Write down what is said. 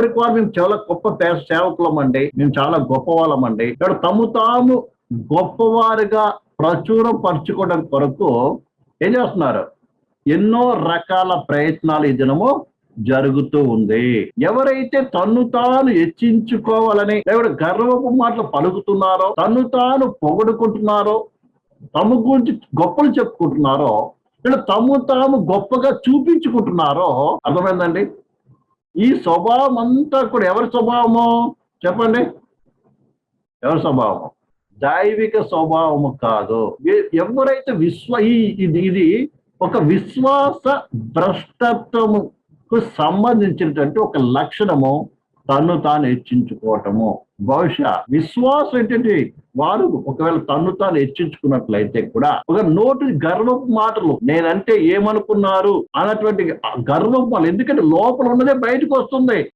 ఎవరికి వారు మేము చాలా గొప్ప సేవకులం అండి మేము చాలా గొప్ప వాళ్ళం అండి ఇక్కడ తము తాము గొప్పవారుగా ప్రచురం పరచుకోవడం కొరకు ఏం చేస్తున్నారు? ఎన్నో రకాల ప్రయత్నాలు ఈ దినము జరుగుతూ ఉంది. ఎవరైతే తన్ను తాను హెచ్చించుకోవాలని ఎవరు గర్వపు మాటలు పలుకుతున్నారో తన్ను తాను పొగడుకుంటున్నారో తమ గురించి గొప్పలు చెప్పుకుంటున్నారో వీళ్ళు తము తాము గొప్పగా చూపించుకుంటున్నారో అర్థమైందండి? ఈ స్వభావం అంతా కూడా ఎవరి స్వభావము? చెప్పండి. ఎవరి స్వభావము? దైవిక స్వభావము కాదు. ఎవరైతే విశ్వ ఇది ఇది ఒక విశ్వాస భ్రష్టత్వముకు సంబంధించినటువంటి ఒక లక్షణము తన్ను తాను హెచ్చించుకోవటము. బహుశా విశ్వాసం ఏంటంటే వారు ఒకవేళ తన్ను తాను హెచ్చించుకున్నట్లయితే కూడా ఒక నోటి గర్వపు మాటలు నేనంటే ఏమనుకున్నారు? అన్నటువంటి గర్వపు మాటలు. ఎందుకంటే లోపల ఉన్నదే బయటకు వస్తుంది.